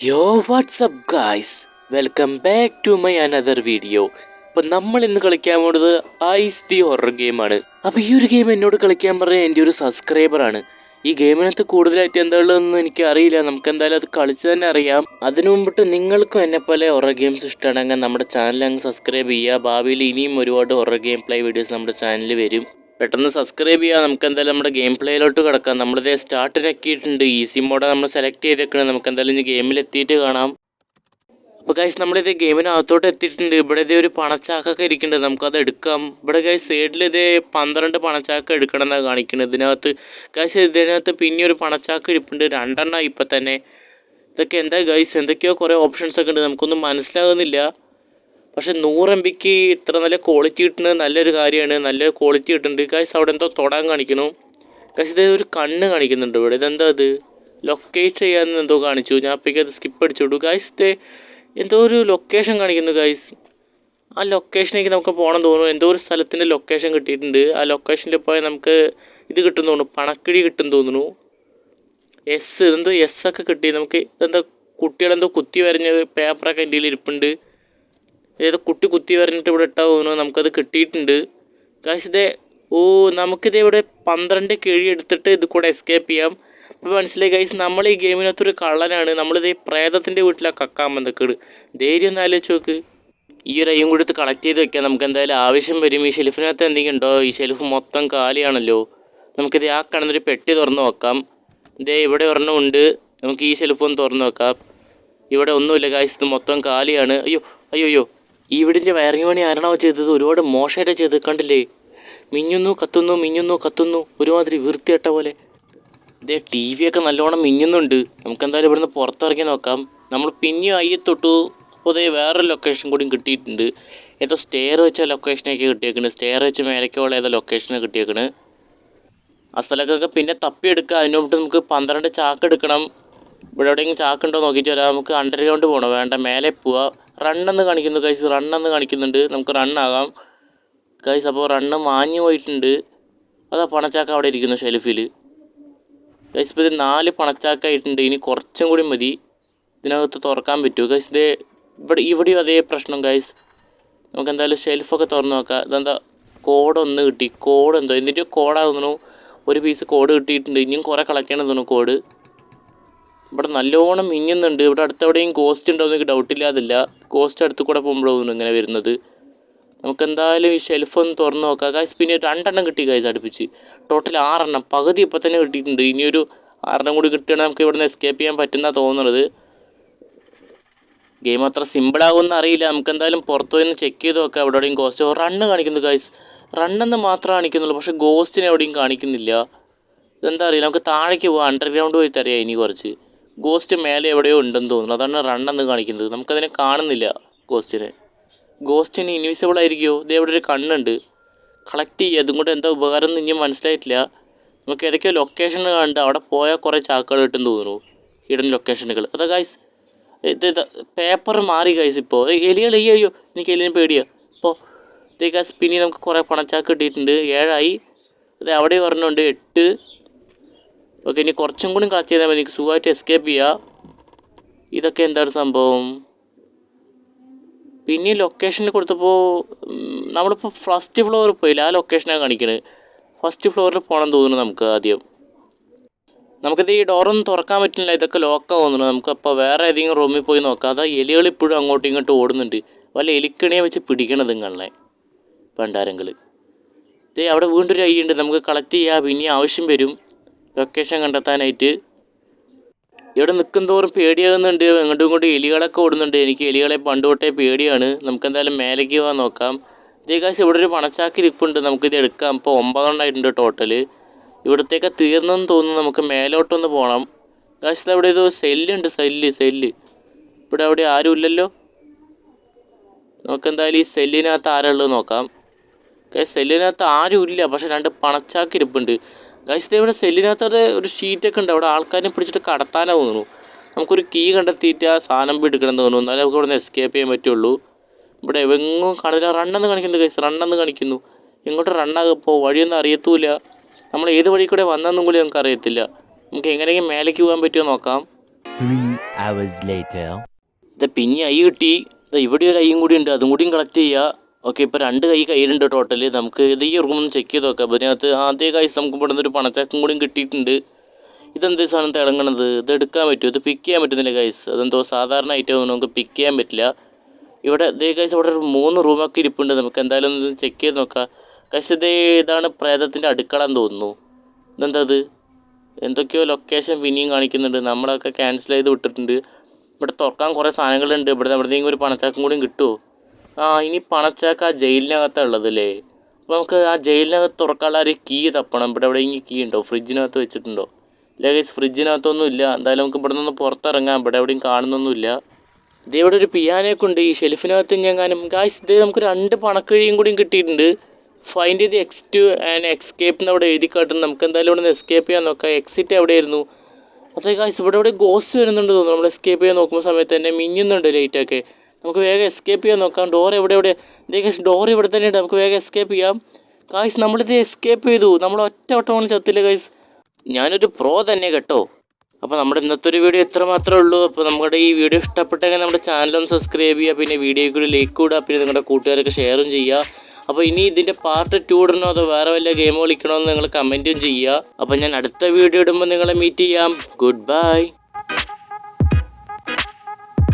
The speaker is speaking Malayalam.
Yo what's up guys welcome back to my another video അപ്പൊ നമ്മൾ ഇന്ന് കളിക്കാൻ പോണത് ഐസ് ദി ഹൊറർ ഗെയിമാണ് അപ്പൊ ഈ ഒരു ഗെയിം എന്നോട് കളിക്കാൻ പറഞ്ഞ എന്റെ ഒരു സബ്സ്ക്രൈബർ ആണ്. ഈ ഗെയിമിനകത്ത് കൂടുതലായിട്ട് എന്താ ഉള്ളതെന്ന് എനിക്ക് അറിയില്ല. നമുക്ക് എന്തായാലും അത് കളിച്ച് തന്നെ അറിയാം. അതിനു മുമ്പിട്ട് നിങ്ങൾക്കും എന്നെ പോലെ ഹൊറർ ഗെയിംസ് ഇഷ്ടമാണെങ്കിൽ നമ്മുടെ ചാനൽ അങ്ങ് സബ്സ്ക്രൈബ് ചെയ്യുക. ഭാവിയിൽ ഇനിയും ഒരുപാട് ഹൊറർ ഗെയിം പ്ലേ വീഡിയോസ് നമ്മുടെ ചാനലിൽ വരും. പെട്ടെന്ന് സബ്സ്ക്രൈബ് ചെയ്യുക നമുക്ക് എന്തായാലും നമ്മുടെ ഗെയിം പ്ലേയിലോട്ട് കിടക്കാം. നമ്മളിത് സ്റ്റാർട്ടിനാക്കിയിട്ടുണ്ട് ഈസി മോഡ് നമ്മൾ സെലക്ട് ചെയ്തേക്കണം നമുക്ക് എന്തായാലും ഇനി ഗെയിമിൽ എത്തിയിട്ട് കാണാം. അപ്പോൾ ഗൈസ് നമ്മളിത് ഗെയിമിനകത്തോട്ട് എത്തിയിട്ടുണ്ട്. ഇവിടെ ഇതേ ഒരു പണച്ചാക്കൊക്കെ ഇരിക്കുന്നുണ്ട്. നമുക്കത് എടുക്കാം. ഇവിടെ ഗൈസ് സൈഡിൽ ഇതേ പന്ത്രണ്ട് പണച്ചാക്ക എടുക്കണം എന്നാണ് കാണിക്കുന്നത് ഇതിനകത്ത് ഗൈസ് ഇതിനകത്ത് പിന്നെ ഒരു പണച്ചാക്ക ഇരിപ്പുണ്ട്. രണ്ടെണ്ണം ഇപ്പം തന്നെ ഇതൊക്കെ എന്താ ഗൈസ് എന്തൊക്കെയോ കുറേ ഓപ്ഷൻസ് ഒക്കെ ഉണ്ട്. നമുക്കൊന്നും മനസ്സിലാകുന്നില്ല. പക്ഷെ നൂറ് എം ബിക്ക് ഇത്ര നല്ല ക്വാളിറ്റി കിട്ടുന്നത് നല്ലൊരു കാര്യമാണ്. നല്ല ക്വാളിറ്റി കിട്ടുന്നുണ്ട്. കാശ് അവിടെ എന്തോ തൊടാൻ കാണിക്കണു കാശ് ഇത് ഒരു കണ്ണ് കാണിക്കുന്നുണ്ട് ഇവിടെ. ഇതെന്താ അത്? ലൊക്കേറ്റ് ചെയ്യാൻ എന്തോ കാണിച്ചു. ഞാൻ അപ്പോഴേക്കും അത് സ്കിപ്പ് അടിച്ചോട്ടു കാശ് ഇത് എന്തോ ഒരു ലൊക്കേഷൻ കാണിക്കുന്നു ഗൈസ് ആ ലൊക്കേഷനിലേക്ക് നമുക്ക് പോകണം തോന്നുന്നു. എന്തോ ഒരു സ്ഥലത്തിന്റെ ലൊക്കേഷൻ കിട്ടിയിട്ടുണ്ട്. ആ ലൊക്കേഷനിൽ പോയാൽ നമുക്ക് ഇത് കിട്ടും തോന്നുന്നു. പണക്കിഴി കിട്ടും തോന്നുന്നു. എസ് ഇതെന്തോ എസ് ഒക്കെ കിട്ടി. നമുക്ക് എന്താ കുട്ടികളെന്തോ കുത്തി വരഞ്ഞത് പേപ്പറൊക്കെ എന്റെ ഇരിപ്പുണ്ട്. ഏതോ കുട്ടി കുത്തി പറഞ്ഞിട്ട് ഇവിടെ ഇട്ടാ പോകുന്നു നമുക്കത് കിട്ടിയിട്ടുണ്ട്. കാശ് ഇതേ ഓ നമുക്കിത് ഇവിടെ പന്ത്രണ്ട് കിഴി എടുത്തിട്ട് ഇത് കൂടെ എസ്കേപ്പ് ചെയ്യാം. ഇപ്പോൾ മനസ്സിലായി ഗൈസ് നമ്മൾ ഈ ഗെയിമിനകത്തൊരു കള്ളനാണ്. നമ്മളിത് പ്രേതത്തിന്റെ വീട്ടിലാണ് കക്കാൻ വന്നേക്കട് ധൈര്യം ഒന്ന് ആലോചിച്ച് നോക്ക്. ഈ ഒരു അയ്യും കൂടി കളക്ട് ചെയ്ത് വെക്കാം. നമുക്ക് എന്തായാലും ആവശ്യം വരും. ഈ ഷെൽഫിനകത്ത് എന്തെങ്കിലും ഉണ്ടോ? ഈ ഷെൽഫ് മൊത്തം കാലിയാണല്ലോ. നമുക്കിത് ആ കണന്നൊരു പെട്ടി തുറന്ന് നോക്കാം. ഇതേ ഇവിടെ ഒരെണ്ണം ഉണ്ട്. നമുക്ക് ഈ ഷെൽഫ് ഒന്ന് തുറന്ന് നോക്കാം. ഇവിടെ ഒന്നുമില്ല കാശ് ഇത് മൊത്തം കാലിയാണ്. അയ്യോ അയ്യോ അയ്യോ. ഈ വീടിന്റെ വയറിങ് പണി ആരണോ ചെയ്തത്? ഒരുപാട് മോശമായിട്ട് ചെയ്ത് കണ്ടില്ലേ? മിഞ്ഞുന്നു കത്തുന്നു മിഞ്ഞുന്നു കത്തുന്നു. ഒരുമാതിരി വൃത്തിയട്ട പോലെ. ഇതേ ടി വി ഒക്കെ നല്ലോണം മിഞ്ഞുന്നുണ്ട് നമുക്ക് എന്തായാലും ഇവിടുന്ന് പുറത്തിറങ്ങി നോക്കാം. നമ്മൾ പിന്നെയും അയ്യെ തൊട്ടു അപ്പോൾ അതേ വേറൊരു ലൊക്കേഷൻ കൂടി കിട്ടിയിട്ടുണ്ട്. ഏതോ സ്റ്റെയർ വെച്ച ലൊക്കേഷനൊക്കെ കിട്ടിയേക്കണ്. സ്റ്റെയർ വെച്ച് മേലേക്കുള്ള ഏതോ ലൊക്കേഷനാണ് കിട്ടിയേക്കണ്. ആ സ്ഥലത്തൊക്കെ പിന്നെ തപ്പിയെടുക്കുക അതിന് മുമ്പ് നമുക്ക് പന്ത്രണ്ട് ചാക്ക് എടുക്കണം. ഇവിടെ എവിടെയെങ്കിലും ചാക്ക് ഉണ്ടോ നോക്കിയിട്ട് വരാം. നമുക്ക് അണ്ടർഗ്രൗണ്ട് പോകണം വേണ്ട മേലെ പോവാ. റണ്ണെന്ന് കാണിക്കുന്നു കൈസ് റണ്ണെന്ന് കാണിക്കുന്നുണ്ട്. നമുക്ക് റണ്ണാകാം കൈസ് അപ്പോൾ റണ്ണ് മാഞ്ഞു പോയിട്ടുണ്ട്. അതാ പണച്ചാക്ക അവിടെ ഇരിക്കുന്നു ഷെൽഫിൽ കൈസ് ഇപ്പോൾ ഇത് നാല് പണച്ചാക്കായിട്ടുണ്ട്. ഇനി കുറച്ചും കൂടി മതി. ഇതിനകത്ത് തുറക്കാൻ പറ്റുമോ കൈസ് ഇത് ഇവിടെ ഇവിടെയും അതേ പ്രശ്നം കൈസ് നമുക്ക് എന്തായാലും ഷെൽഫൊക്കെ തുറന്ന് നോക്കാം. ഇതെന്താ കോഡ് ഒന്ന് കിട്ടി. കോഡ് എന്തോ. എന്നിട്ട് കോഡാകുന്നു ഒരു പീസ് കോഡ് കിട്ടിയിട്ടുണ്ട്. ഇനിയും കുറേ കളക്ട് ചെയ്യണം തോന്നുന്നു കോഡ് ഇവിടെ നല്ലോണം മിന്നുന്നുണ്ട്. ഇവിടെ അടുത്തെവിടെയും കോസ്റ്റ് ഉണ്ടോ എന്ന് എനിക്ക് ഡൗട്ടില്ലാതില്ല കോസ്റ്റ് അടുത്ത് കൂടെ പോകുമ്പോഴാണ് ഇങ്ങനെ വരുന്നത്. നമുക്ക് എന്തായാലും ഈ ഷെൽഫ് ഒന്ന് തുറന്ന് നോക്കാം. ഗൈസ് പിന്നെ രണ്ടെണ്ണം കിട്ടി ഗൈസ് അടുപ്പിച്ച്. ടോട്ടൽ ആറെണ്ണം. പകുതി ഇപ്പം തന്നെ കിട്ടിയിട്ടുണ്ട്. ഇനിയൊരു ആറെണ്ണം കൂടി കിട്ടുകയാണെങ്കിൽ നമുക്ക് ഇവിടുന്ന് എസ്കേപ്പ് ചെയ്യാൻ പറ്റുന്ന തോന്നുന്നത് ഗെയിം അത്ര സിമ്പിൾ ആകുമെന്ന് അറിയില്ല. നമുക്ക് എന്തായാലും പുറത്ത് പോയി ചെക്ക് ചെയ്ത് നോക്കാം. എവിടെ എവിടെയും ഗോസ്റ്റ് റണ്ണ് കാണിക്കുന്നു ഗൈസ് റണ്ണെന്ന് മാത്രം കാണിക്കുന്നുള്ളൂ. പക്ഷേ ഗോസ്റ്റിനെ എവിടെയും കാണിക്കുന്നില്ല. ഇതെന്താ അറിയില്ല. നമുക്ക് താഴേക്ക് പോകാം അണ്ടർഗ്രൗണ്ട് പോയി തരാം ഇനി കുറച്ച്. ഗോസ്റ്റ് മേലെ എവിടെയോ ഉണ്ടെന്ന് തോന്നുന്നു. അതാണ് എന്ന് കാണിക്കുന്നത്. നമുക്കതിനെ കാണുന്നില്ല ഗോസ്റ്റിനെ ഗോസ്റ്റിന് ഇൻവിസിബിൾ ആയിരിക്കുമോ ഇത് എവിടെ ഒരു കണ്ണുണ്ട്. കളക്ട് ചെയ്യുക അതും എന്താ ഉപകാരം എന്ന് ഇനിയും മനസ്സിലായിട്ടില്ല. നമുക്ക് ഏതൊക്കെയോ ലൊക്കേഷൻ കണ്ട് അവിടെ പോയാൽ കുറേ ചാക്കുകൾ കിട്ടും തോന്നുന്നു. ഹിഡൻ ലൊക്കേഷനുകൾ അതാ ഗൈസ് ഇത് പേപ്പർ മാറി ഗൈസ് ഇപ്പോൾ എലികൾ ഈ അയ്യോ എനിക്ക് എലിനെ പേടിയാ. അപ്പോൾ ഇതേ ഗൈസ് പിന്നെ നമുക്ക് കുറേ പണച്ചാക്ക് കിട്ടിയിട്ടുണ്ട്. ഏഴായി. അത് അവിടെ പറഞ്ഞുണ്ട് എട്ട്. ഓക്കെ ഇനി കുറച്ചും കൂടി കളക്ട് ചെയ്താൽ മതി. സുഖമായിട്ട് എസ്കേപ്പ് ചെയ്യാം. ഇതൊക്കെ എന്താണ് സംഭവം? പിന്നെ ലൊക്കേഷനിൽ കൊടുത്തപ്പോൾ നമ്മളിപ്പോൾ ഫസ്റ്റ് ഫ്ലോറിൽ പോയില്ല? ആ ലൊക്കേഷനാണ് കാണിക്കുന്നത് ഫസ്റ്റ് ഫ്ലോറിൽ പോകണം തോന്നുന്നു നമുക്ക് ആദ്യം. നമുക്കിത് ഈ ഡോറൊന്നും തുറക്കാൻ പറ്റില്ല. ഇതൊക്കെ ലോക്കാണ് തോന്നുന്നു. നമുക്കപ്പോൾ വേറെ ഏതെങ്കിലും റൂമിൽ പോയി നോക്കാം. അതാ എലികൾ ഇപ്പോഴും അങ്ങോട്ടും ഇങ്ങോട്ടും ഓടുന്നുണ്ട്. വല്ല എലിക്കണിയെ വെച്ച് പിടിക്കണത് നിങ്ങളെ പണ്ടാരങ്ങൾ ഇതേ അവിടെ വീണ്ടും ഒരു അയ്യുണ്ട്. നമുക്ക് കളക്ട് ചെയ്യാം. പിന്നെ ആവശ്യം വരും. ലൊക്കേഷൻ കണ്ടെത്താനായിട്ട് ഇവിടെ നിൽക്കും തോറും പേടിയാകുന്നുണ്ട്. അങ്ങോട്ടും ഇങ്ങോട്ടും എലികളൊക്കെ ഓടുന്നുണ്ട്. എനിക്ക് എലികളെ പണ്ട് തൊട്ടേ പേടിയാണ്. നമുക്ക് എന്തായാലും മേലേക്ക് പോകാൻ നോക്കാം. ഇതേകാശം ഇവിടെ ഒരു പണച്ചാക്കി ഇരിപ്പുണ്ട്. നമുക്കിത് എടുക്കാം. ഇപ്പോൾ ഒമ്പതെണ്ണമായിട്ടുണ്ട് ടോട്ടൽ ഇവിടത്തേക്ക് തീർന്നെന്ന് തോന്നുന്നു നമുക്ക് മേലോട്ടൊന്ന് പോകണം. കാശത്ത് അവിടെ ഇത് സെല്ലുണ്ട്. Cell cell. ഇവിടെ അവിടെ ആരും ഇല്ലല്ലോ നമുക്കെന്തായാലും ഈ സെല്ലിനകത്ത് ആരുള്ളത് നോക്കാം. സെല്ലിനകത്ത് ആരും ഇല്ല പക്ഷെ രണ്ട് പണച്ചാക്കി ഇരിപ്പുണ്ട് ഗൈസ് ഇവിടെ സെല്ലിനകത്ത് ഒരു ഷീറ്റൊക്കെ ഉണ്ട്. അവിടെ ആൾക്കാരെ പിടിച്ചിട്ട് കടത്താനാ തോന്നുന്നു. നമുക്കൊരു കീ കണ്ടെത്തിയിട്ട് ആ സാധനം എടുക്കണം തോന്നുന്നു. എന്നാലേ നമുക്ക് ഇവിടെ നിന്ന് എസ്കേപ്പ് ചെയ്യാൻ പറ്റുള്ളൂ. ഇവിടെ എങ്ങും കാണില്ല. റണ്ണെന്ന് കാണിക്കുന്നു ഗൈസ് റണ്ണെന്ന് കാണിക്കുന്നു. എങ്ങോട്ട് റണ്ണാകും ഇപ്പോൾ വഴിയൊന്നും അറിയത്തൂല നമ്മൾ ഏത് വഴി കൂടെ വന്നെന്നും കൂടി നമുക്ക് അറിയത്തില്ല. നമുക്ക് എങ്ങനെയെങ്കിലും മേലേക്ക് പോകാൻ പറ്റുമോ നോക്കാം. ഇത് പിന്നെ ഐ കിട്ടി. ഇവിടെ ഒരു ഐയും കൂടി ഉണ്ട്. അതും കൂടിയും കളക്ട് ചെയ്യുക ഓക്കെ ഇപ്പോൾ രണ്ട് കൈ കയ്യിലുണ്ട് ടോട്ടൽ നമുക്ക് ഇത് ഈ റൂം ചെക്ക് ചെയ്ത് നോക്കാം. അപ്പോൾ ഇതിനകത്ത് ആദ്യ കൈസ് നമുക്ക് ഇവിടെ നിന്നൊരു കൂടി കൂടിയും കിട്ടിയിട്ടുണ്ട്. ഇതെന്ത് സാധനം തിളങ്ങണത്? ഇത് എടുക്കാൻ പറ്റുമോ? ഇത് പിക്ക് ചെയ്യാൻ പറ്റുന്നില്ല ഗൈസ് അതെന്തോ സാധാരണ ഐറ്റം നമുക്ക് പിക്ക് ചെയ്യാൻ പറ്റില്ല. ഇവിടെ ഇതേ ഗൈസ് ഇവിടെ ഒരു മൂന്ന് റൂമൊക്കെ ഇരിപ്പുണ്ട്. നമുക്ക് എന്തായാലും ഒന്ന് ചെക്ക് ചെയ്ത് നോക്കാം. ഗൈസ് ഇതേ ഇതാണ് പ്രേതത്തിന്റെ അടുക്കള എന്ന് തോന്നുന്നു. ഇതെന്താ ഇത്? എന്തൊക്കെയോ ലൊക്കേഷൻ പിന്നെയും കാണിക്കുന്നുണ്ട്. നമ്മളൊക്കെ ക്യാൻസൽ ചെയ്ത് വിട്ടിട്ടുണ്ട്. ഇവിടെ തുറക്കാൻ കുറേ സാധനങ്ങളുണ്ട്. ഇവിടെ എവിടെയെങ്കിലും ഒരു പണച്ചാക്കും കൂടിയും കിട്ടുമോ ആ ഇനി പണച്ചാക്ക് ആ ജയിലിനകത്താണ് ഉള്ളത് അല്ലേ അപ്പോൾ നമുക്ക് ആ ജയിലിനകത്ത് തുറക്കാനുള്ള ഒരു കീ തപ്പണം. ഇവിടെ എവിടെയെങ്കിലും കീ ഉണ്ടോ? ഫ്രിഡ്ജിനകത്ത് വെച്ചിട്ടുണ്ടോ? ഇല്ല ഫ്രിഡ്ജിനകത്തൊന്നും ഇല്ല. എന്തായാലും നമുക്ക് ഇവിടെ നിന്ന് പുറത്തിറങ്ങാം. ഇവിടെ എവിടെയും കാണുന്നൊന്നുമില്ല ഇതേ ഇവിടെ ഒരു പിയാനൊക്കെ ഉണ്ട്. ഈ ഷെൽഫിനകത്ത് ഞാൻ കാണും ഗായ്സ് ഇത് നമുക്ക് രണ്ട് പണക്കിഴിയും കൂടിയും കിട്ടിയിട്ടുണ്ട്. ഫൈൻഡ് ചെയ്ത് എക്സ് ടു ആൻഡ് എക്സ്കേപ്പ് എന്ന് അവിടെ എഴുതി കാട്ടുന്നു. നമുക്ക് എന്തായാലും ഇവിടെ നിന്ന് എസ്കേപ്പ് ചെയ്യാൻ നോക്കാം. എക്സിറ്റ് എവിടെയായിരുന്നു? അപ്പോൾ ഗായ്സ് ഇവിടെ ഇവിടെ ഗോസ് വരുന്നുണ്ട് തോന്നുന്നു. നമ്മൾ എസ്കേപ്പ് ചെയ്യാൻ നോക്കുന്ന സമയത്ത് തന്നെ മിന്നുന്നുണ്ട് ലൈറ്റൊക്കെ നമുക്ക് വേഗം എസ്കേപ്പ് ചെയ്യാൻ നോക്കാം. ഡോർ എവിടെ എവിടെ? ഏകദേശം ഡോർ ഇവിടെ തന്നെ ഉണ്ട് നമുക്ക് വേഗം എസ്കേപ്പ് ചെയ്യാം. കായ്സ് നമ്മളിത് എസ്കേപ്പ് ചെയ്തു. നമ്മൾ ഒറ്റ വട്ടമാണ് ചത്തില്ല കായ്സ് ഞാനൊരു പ്രോ തന്നെ കേട്ടോ. അപ്പോൾ നമ്മുടെ ഇന്നത്തെ ഒരു വീഡിയോ ഇത്ര മാത്രമേ ഉള്ളൂ. അപ്പോൾ നമ്മുടെ ഈ വീഡിയോ ഇഷ്ടപ്പെട്ടെങ്കിൽ നമ്മുടെ ചാനൽ ഒന്ന് സബ്സ്ക്രൈബ് ചെയ്യുക. പിന്നെ വീഡിയോയ്ക്ക് ഒരു ലൈക്ക് കൂടുക പിന്നെ നിങ്ങളുടെ കൂട്ടുകാരൊക്കെ ഷെയറും ചെയ്യുക. അപ്പോൾ ഇനി ഇതിന്റെ പാർട്ട് ടു ഇടണോ അതോ വേറെ വല്ല ഗെയിം കളിക്കണോ എന്ന് നിങ്ങൾ കമന്റും ചെയ്യുക. അപ്പോൾ ഞാൻ അടുത്ത വീഡിയോ ഇടുമ്പോൾ നിങ്ങളെ മീറ്റ് ചെയ്യാം. Good bye